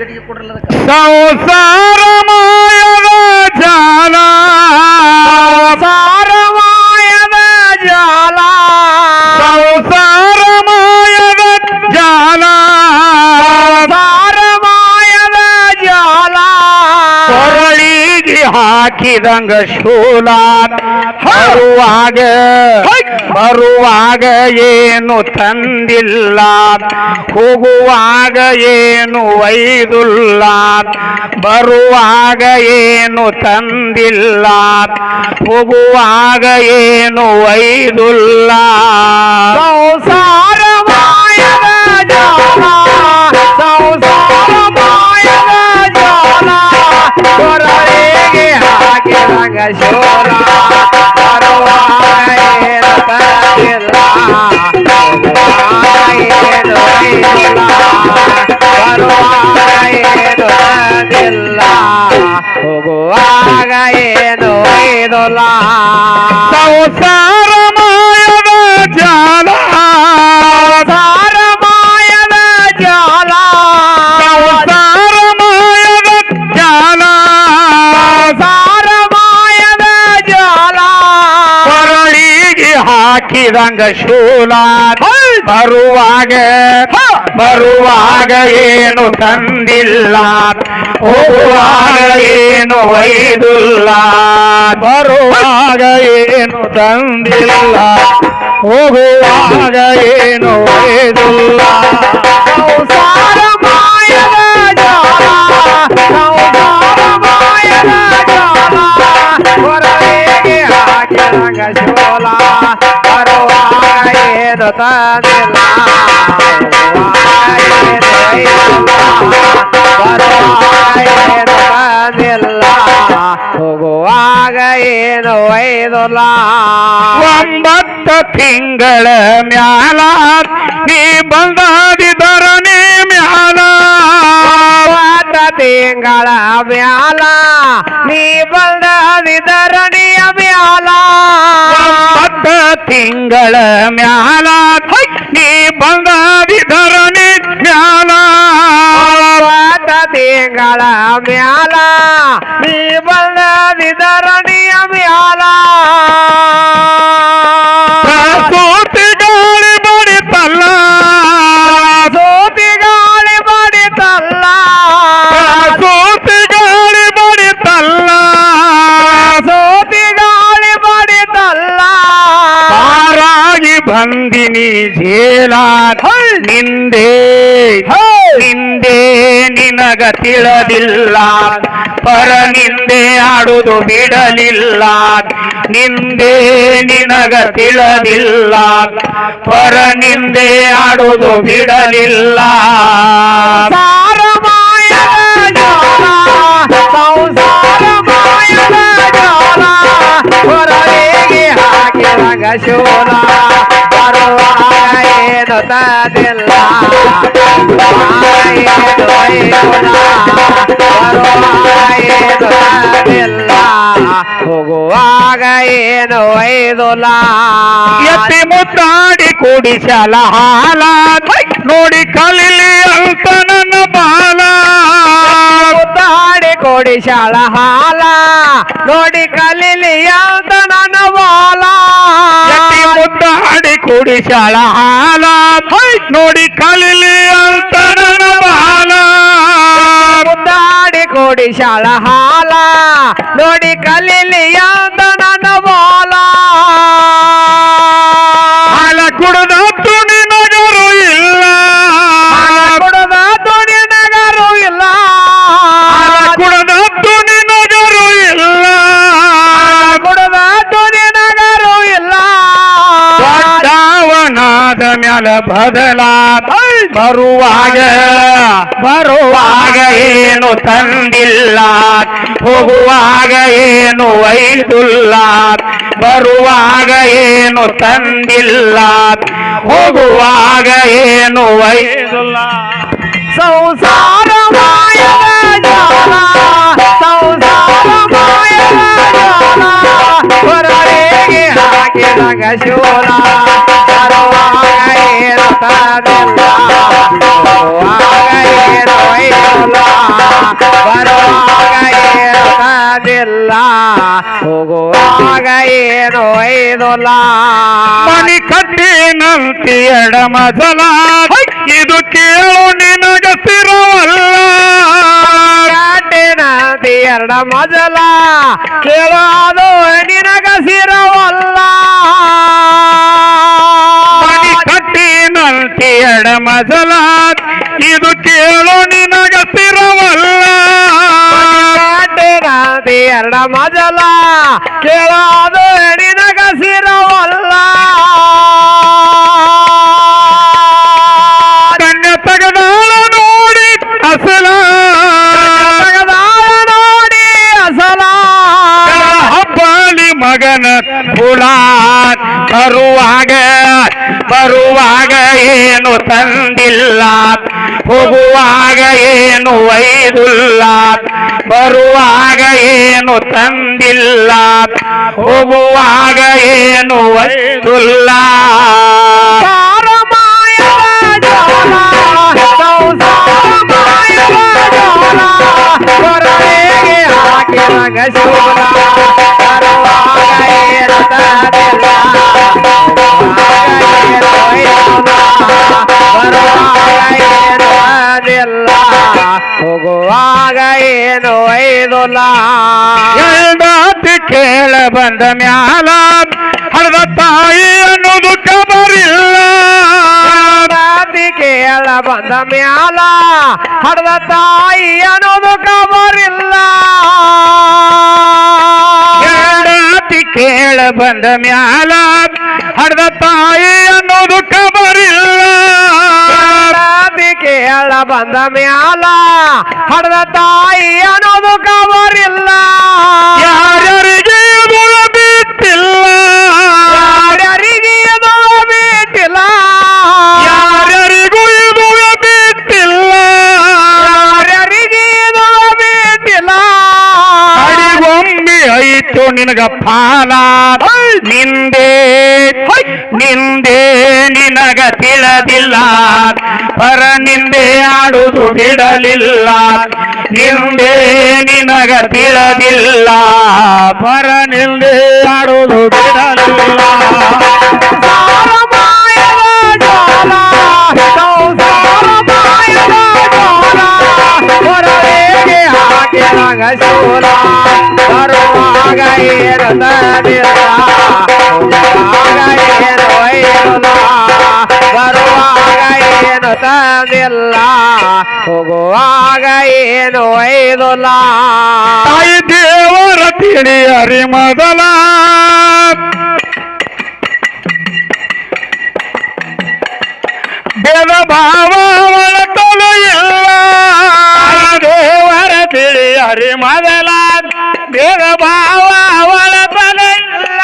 ಗಡಿಗೆ ಕೊಡ್ರಲ್ಲ ಅದಕ್ಕೆ. ಸಂಸಾರ ಹಾಕಿದಂಗ ಶೂಲ ಬರುವಾಗ ಬರುವಾಗ ಏನು ತಂದಿಲ್ಲ ಹೋಗುವಾಗ ಏನು ಒಯ್ದುಲ್ಲ ಬರುವಾಗ ಏನು ತಂದಿಲ್ಲ ಹೋಗುವಾಗ ಏನು ಒಯ್ದುಲ್ಲ ಸಂಸಾರ ಮಾಯದ ಜಾಲ ಸಂಸಾರ ಮಾಯದ ಜಾಲ ಹಾಗೆ ಬರುವಾಗ ಏನು ತಂದಿಲ್ಲ ಬರುವಾಗ ಏನು ಒಯ್ದಿಲ್ಲ. ಬರುವಾಗ ಏನು ತಂದಿಲ್ಲ ಹೋಗುವಾಗ ಏನು ಒಯ್ದಿಲ್ಲ ಸಂಸಾರ ಹಾಕಿದಂಗ ಶೂಲ ಬರುವಾಗ ಬರುವಾಗ ಏನು ತಂದಿಲ್ಲ ಹೋಗುವಾಗ ಏನು ಒಯ್ದುಲ್ಲ ಬರುವಾಗ ಏನು ತಂದಿಲ್ಲ ಹೋಗುವಾಗ ಏನು ಒಯ್ದುಲ್ಲ. ಸಂಸಾರ ಮಾಯದ ಜಾಲ ಹೊರಗೆ ಹಾಕಿದಂಗ ಶೋಲ ಬರುವಾಗ ಏನು ತಂದಿಲ್ಲ ಬರುವಾಗ ಏನು ತಂದಿಲ್ಲ ಹೋಗುವಾಗ ಏನು ಒಯ್ದಿಲ್ಲ ಒಂಬತ್ತ ತಿಂಗಳ ಮ್ಯಾಲ ನೀ ಬಂದಾದಿದರನೇ ಮ್ಯಾಲ ಮೂವತ್ತ ತಿಂಗಳ ಮ್ಯಾಲ ನೀ ಬಂದದಿದರಣಿಯ ಮ್ಯಾಲ ಒಂಬತ್ತ ತಿಂಗಳ ಮ್ಯಾಲ ನೀ ಬಂದಾದಿದರನೇ ಮ್ಯಾಲ ಮೂವತ್ತ ತಿಂಗಳ ಮ್ಯಾಲ ನೀ ಬಂದದಿದರಣಿಯ ಮ್ಯಾಲ ತಿಳಿದಿಲ್ಲ ಪರ ನಿಂದೆ ಆಡುವುದು ಬಿಡಲಿಲ್ಲ. ನಿಂದೆ ನಿನಗ ತಿಳದಿಲ್ಲ. ಪರ ನಿಂದೆ ಆಡುವುದು ಬಿಡಲಿಲ್ಲ ಸಾರ ಬರುವ ಏನು ತದಿಲ್ಲ ಹೋಗುವಾಗ ಏನು ಒಯ್ದುಲ್ಲ ಎತ್ತಿ ಮುತ್ತಾಡಿ ಕೂಡಿಸಲ ಹಾಲ ನೋಡಿ ಕಲಿಲಿ ಅಂತ ನನ್ನ ಬಾಲ. ಮುದ್ದಾಡಿ ಕೊಡಿ ಶಾಳ ಹಾಲ ನೋಡಿ ಕಲೀಲಿ ಅಂತ ನನ್ನ ಬಾಲ. ಮುದ್ದಾಡಿ ಕುಡಿಸಲ ಹಾಲ ನೋಡಿ ಕಲಿಲಿ ಅಂತ ನನ್ನ ಬಾಲ. ಮುದ್ದಾಡಿ ಕೊಡಿ ಶಾಳ ಹಾಲ ನೋಡಿ ಕಲೀಲಿ ಅಂತ ನನ್ನ ಬಾಲ. ಮ್ಯಾಲ ಬದಲ ಬರುವಾಗ ಬರುವಾಗ ಏನು ತಂದಿಲ್ಲ. ಹೋಗುವಾಗ ಏನು ಒಯ್ದುಲ್ಲ ಬರುವಾಗ ಏನು ತಂದಿಲ್ಲ. ಹೋಗುವಾಗ ಏನು ಒಯ್ದುಲ್ಲ ಸಂಸಾರ ಸಂಸಾರ ಹೊರಗೆ ಹಾಕಿದಾಗ ಶೂಲ. ಇರ್ತಾರಲ್ಲ ಕಟ್ಟಿ ನಂತಿ ಎಡ ಮಜಲ. ಹೋಗುವಾಗ ಏನೋ ಐದೊಲ್ಲ ಮನಿ ಕಟ್ಟಿನಂತಿ ಎಡಮಜಲ ಇದು ಕೇಳು ನಿನಗಸಿರವಲ್ಲ ಕಟ್ಟಿನಂತಿ ಎರಡ ಮಜಲ ಕೇಳೋದು ನಿನಗಸಿರವಲ್ಲ ಎಡ ಮಜಲ ಇದು ಕೇಳು ನಿನಗ ಸ್ಥಿರವಲ್ಲ ಎರಡ ಮಜಲ ಕೇಳಾದು ನಿನಗ ಸಿರವಲ್ಲ. ಕನ್ಯ ತಗದಾಳ ನೋಡಿ ಅಸಲ. ತಗದಾಳ ನೋಡಿ ಅಸಲ. ಹಬ್ಬಲಿ ಮಗನ ಹುಳ ಬರುವಾಗ ಬರುವಾಗ ಏನು ತಂದಿಲ್ಲ ಹೋಗುವಾಗ ಏನು ಒಯ್ದುಲ್ಲ ಬರುವಾಗ ಏನು ತಂದಿಲ್ಲ ಹೋಗುವಾಗ ಏನು ಕೊರಳಿಗೆ ಹಾಕಿದಾಗ ಒಯ್ದಿಲ್ಲ, ಬರುವಾಗ ಏನು ಒಯ್ದುಲ್ಲ. ಎಲ್ದಾತಿ ಕೇಳ ಬಂದ ಮ್ಯಾಲ ಹಳದ ತಾಯಿ ಅನ್ನೋದು ಕಬರಿಲ್ಲ ರಾತಿ ಕೇಳ ಬಂದ ಮ್ಯಾಲ ಹಡದ ತಾಯಿ ಅನ್ನೋದು ಕಬರಿಲ್ಲ ಎಲ್ದಾತಿ ಕೇಳ ಬಂದ ಮ್ಯಾಲ ಹಳದ ತಾಯಿ ಅನ್ನೋದು ಕಬರಿಲ್ಲ ರಾತಿ ಕೇಳ ಬಂದ ಮ್ಯಾಲ ಹಡದ ತಾಯಿ ಅನ್ನೋದು ಕಬರಿಲ್ಲ ಯಾರ್ಯಾರಿಗೆ ಮುಳ ಬಿಟ್ಟಿಲ್ಲ ಯಾರ್ಯಾರಿಗೆ ಐತು ನಿನಗ ಫಾಲ ನಿಂದೆ ನಿಂದೆ ನಿನಗ ತಿಳಿದಿಲ್ಲ. ಪರ ನಿಂದೆ ಆಡುದು ಬಿಡಲಿಲ್ಲ. ನಿಂದೆ ನಿನಗ ತಿಳಿದಿಲ್ಲ. ಪರ ನಿಂದೆ ಆಡುದು ಬಿಡಲಿಲ್ಲ. ಹಾಕಿದಾಗ ಶೂಲ, ಬರುವಾಗ ಏನು ತರಲಿಲ್ಲ, ಹೋಗುವಾಗ ಏನು ಒಯ್ಯಲ್ಲ, ಬರುವಾಗ ಏನು ತಂದಿಲ್ಲ ಹೋಗುವಾಗ ಏನು ಒಯ್ದುಲ್ಲ ತಾಯಿ ದೇವರ ತಿಳಿಯರಿ ಮೊದಲ ಭೇದ ಭಾವ ಒಳತಲು ಇಲ್ಲ ದೇವರ ತಿಳಿಯರಿ ಮೊದಲ ಬೇಡ ಭಾವ ಅವಳ ಇಲ್ಲ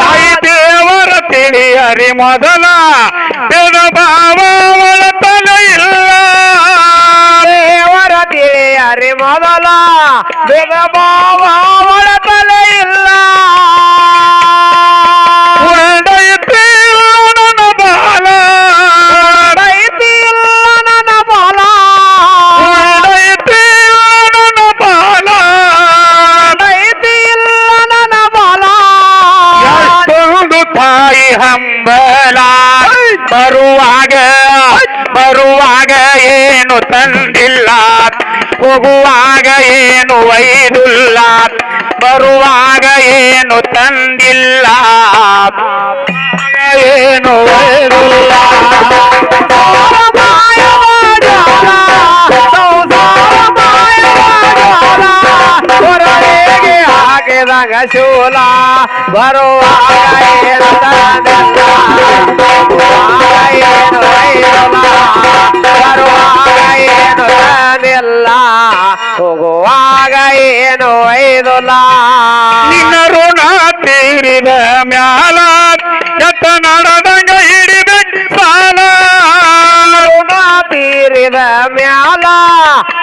ತಾಯಿ ದೇವರ ತಿಳಿಯರಿ ಮೊದಲ ಬೇಡ ಭಾವ ಒಳತಲು ಇಲ್ಲ ದೇವರ ತಿಳಿಯರಿ ಮೊದಲ ಬೇಡ ಭಾವ ಅವಳ ಇಲ್ಲ ಹಂಬಲ ಬರುವಾಗ ಬರುವಾಗ ಏನು ತಂದಿಲ್ಲ ಹೋಗುವಾಗ ಏನು ವೈದುಲ್ಲ ಬರುವಾಗ ಏನು ತಂದಿಲ್ಲ ಏನು ಒಯ್ದಿಲ್ಲ ಏನು ತಂದಿಲ್ಲ ಹೋಗುವಾಗ ಏನು ಒಯ್ದುಲ್ಲ ನಿನ್ನ ಋಣ ತೀರಿದ ಮ್ಯಾಲ ಎತ್ತ ನಡೆದಂಗ ಹಿಡಿಬೇಕು ಸಾಲ ಋಣ ತೀರಿದ ಮ್ಯಾಲ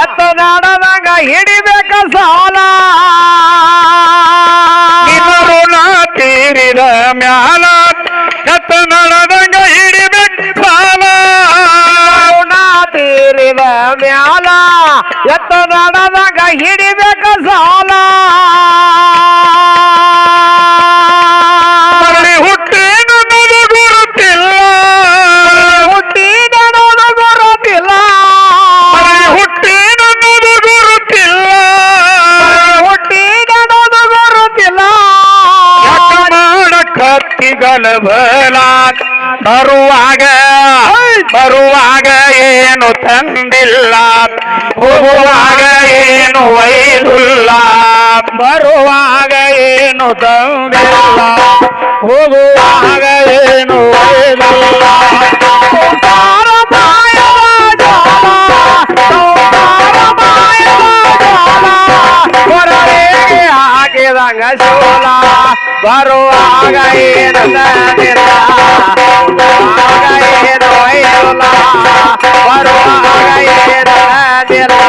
ಎತ್ತ ನಡೆದಾಗ ಹಿಡಿಬೇಕ ಸಾಲ ನಿನ್ನ ಋಣ ತೀರಿದ ಮ್ಯಾಲ ಎತ್ತ ನಡೆದಂಗ ಹಿಡಿಬೇಕು ಸಾಲ ಋಣ ತೀರಿದ ಮ್ಯಾಲ ಎತ್ತ ನಡೆದಾಗ ಹಿಡಿಬೇಕ ಸಾಲ ಬಲ ಬರುವಾಗ ಬರುವಾಗ ಏನು ತಂದಿಲ್ಲ ಹೋಗುವಾಗ ಏನು ಒಯ್ದಿಲ್ಲ ಬರುವಾಗ ಏನು ತಂದಿಲ್ಲ ಹೋಗುವಾಗ ಏನು ಒಯ್ದಿಲ್ಲ ಸಂಸಾರ ಮಾಯದ ಜಾಲ, ಸಂಸಾರ ಮಾಯದ ಜಾಲ, ಕೊರಳಿಗೆ ಹಾಕಿದಂಗ ಶೂಲ ಬರುವಾಗ ಏನು ತಂದಿಲ್ಲ ಬರುವಾಗ ಏನು ಬರೋ ಬರುವಾಗ ಏನು ತಂದಿಲ್ಲ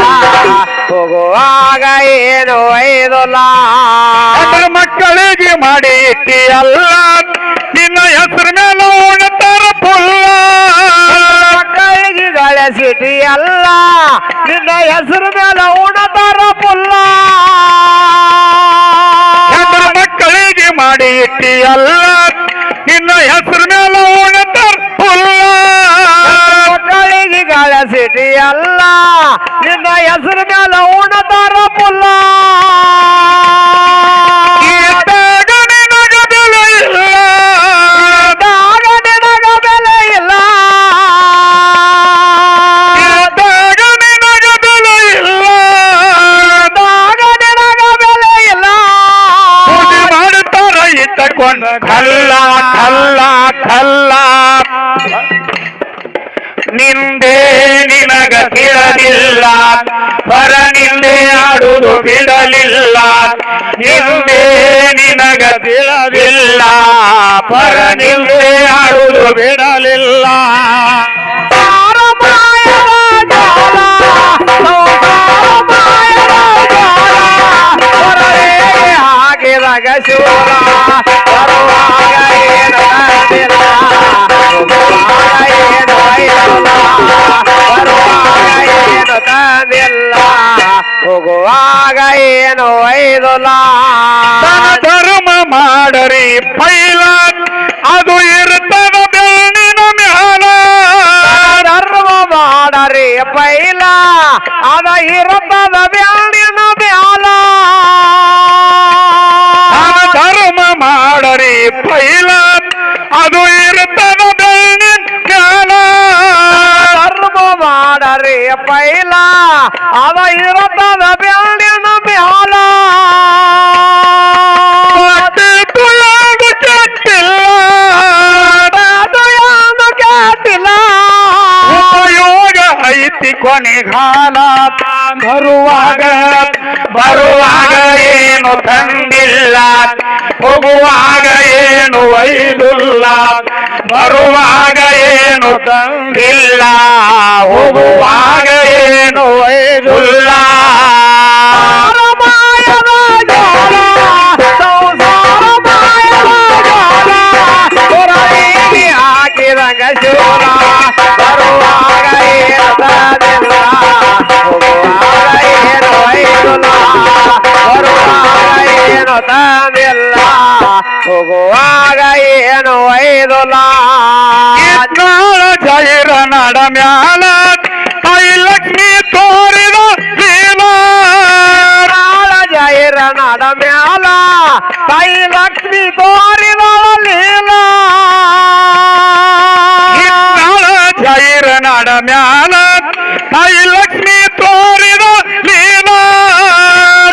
ಹೋಗುವಾಗ ಏನು ಅದ್ರ ಮಕ್ಕಳಿಗೆ ಮಾಡಿ ಇಟ್ಟಿಯಲ್ಲ. ನಿನ್ನ ಹೆಸರು ಮೇಲೆ ಉಣತಾರ ಪುಲ್ಲ. ಮಕ್ಕಳಿಗೆ ಗಳಿಸಿಟಿ ಅಲ್ಲ ನಿನ್ನ ಹೆಸರು ಮೇಲೆ ಉಣತಾರ ಪುಲ್ಲ. ಮಕ್ಕಳಿಗೆ ಮಾಡಿ ಇಟ್ಟಿಯಲ್ಲ ನಿನ್ನ ಹೆಸರು ಮೇಲೆ ಉಣ್ತಾರ ಪುಲ್ಲ ಮಕ್ಕಳಿಗೆ ಗಳಿಸಿಟಿ ಅಲ್ಲ ನಿನ್ನ ಹೆಸರು ಮೇಲೆ ಉಣತಾರ ಪುಲ್ಲ ಬಿಡಲಿಲ್ಲ. ಹಾಕಿದಾಗ ತಂದಿಲ್ಲ, ಹೋಗುವಾಗ ಏನು ಐದುಲಾ ಧರ್ಮ ಮಾಡರಿ ಪೈಲಾನ್ ಅದು ಇರ್ತದ ಪೈಲ ಅದ ಇರತದ ಬ್ಯಾಣಿನ ಬ್ಯಾಲ. ಧರ್ಮ ಮಾಡರಿ ಪೈಲ. ಅದು ಇರ್ತದ ಮ್ಯಾಲ ಧರ್ಮ ಮಾಡರಿ ಪೈಲ. ಅದ ಇರುತ್ತದ ಬ್ಯಾಣಿನ ಬ್ಯಾಲ. ಐತಿ ಕೊನೆಗಾಲ ಬರುವಾಗ ಬರುವಾಗ ಏನು ತಂದಿಲ್ಲ ಹೋಗುವಾಗ ಏನು ಐದುಲ್ಲ ಬರುವಾಗ ಏನು ತಂದಿಲ್ಲ ಹೋಗುವಾಗ ಏನು ಹೊರಗೆ ಹಾಕಿದಂಗ ಶೂಲ ಬರುವಾಗ ಏನು ತಂದಿಲ್ಲ ಹೋಗುವಾಗ ಏನು ಒಯ್ದಿಲ್ಲ ಇತ್ನಾಳ ಜೈರ ನಡ ಮ್ಯಾಲ ತಾಯಿ ಲಕ್ಷ್ಮಿ ತೋರಿದ ಜೈರ ನಡ ಮ್ಯಾಲ ತಾಯಿ ಲಕ್ಷ್ಮಿ ತೋರಿದಳ ಜೈರ ನಡ ಮ್ಯಾಲ ತಾಯಿ ಲಕ್ಷ್ಮಿ ತೋರಿದ ಲೀಲಾ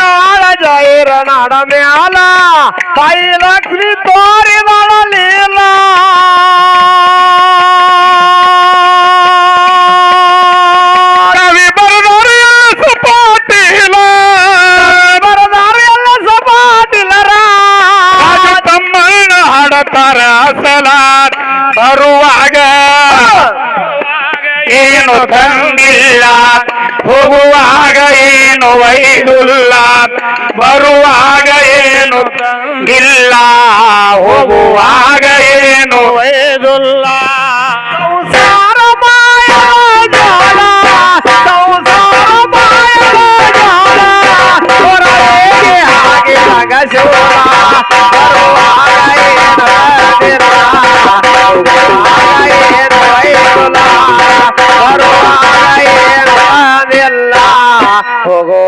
ನಾಳ ಜೈರ ನಡ ಮ್ಯಾಲ ತಾಯಿ ಲಕ್ಷ್ಮಿ ತೋರಿದಳ ಲೀಲ ಕವಿ ತಂದಿಲ್ಲ ಹೋಗುವಾಗ ಏನು ವೈದುಲ್ಲ. ಬರುವಾಗ ಏನು ತಂದಿಲ್ಲ ಹೋಗುವಾಗ ಏನು ವೈದುಲ್ಲ. ಸಂಸಾರ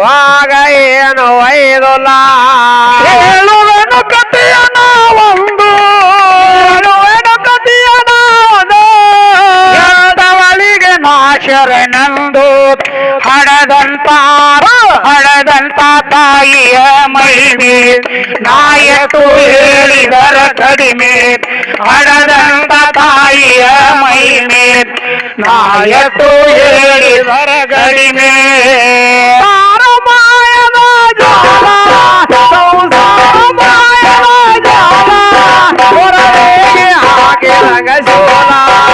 ಆವಾಗ ಏನು ಐದೊಲ್ಲ ಹೇಳುವೆನು ಕಥೆಯನ ಒಂದು. ಹೇಳುವೆನು ಕಥೆಯನ ಒಂದು. ಎಡವಳಿಗೆ ನಾಶರನಂದು ಹಡದಂತಾರ ಹಡದಂತ ತಾಯಿಯ ಮಹಿಮೆ ನಾಯತು ಹೇಳಿದರ ಕಡಿಮೆ ಹಡದಂತ ತಾಯಿಯ ಮಹಿಮೆ ನಾಯತು ಹೇಳಿದರ ಕಡಿಮೆ. ಹಾಕಿದಾಗ ಶೋಲ ಬರುವಾಗ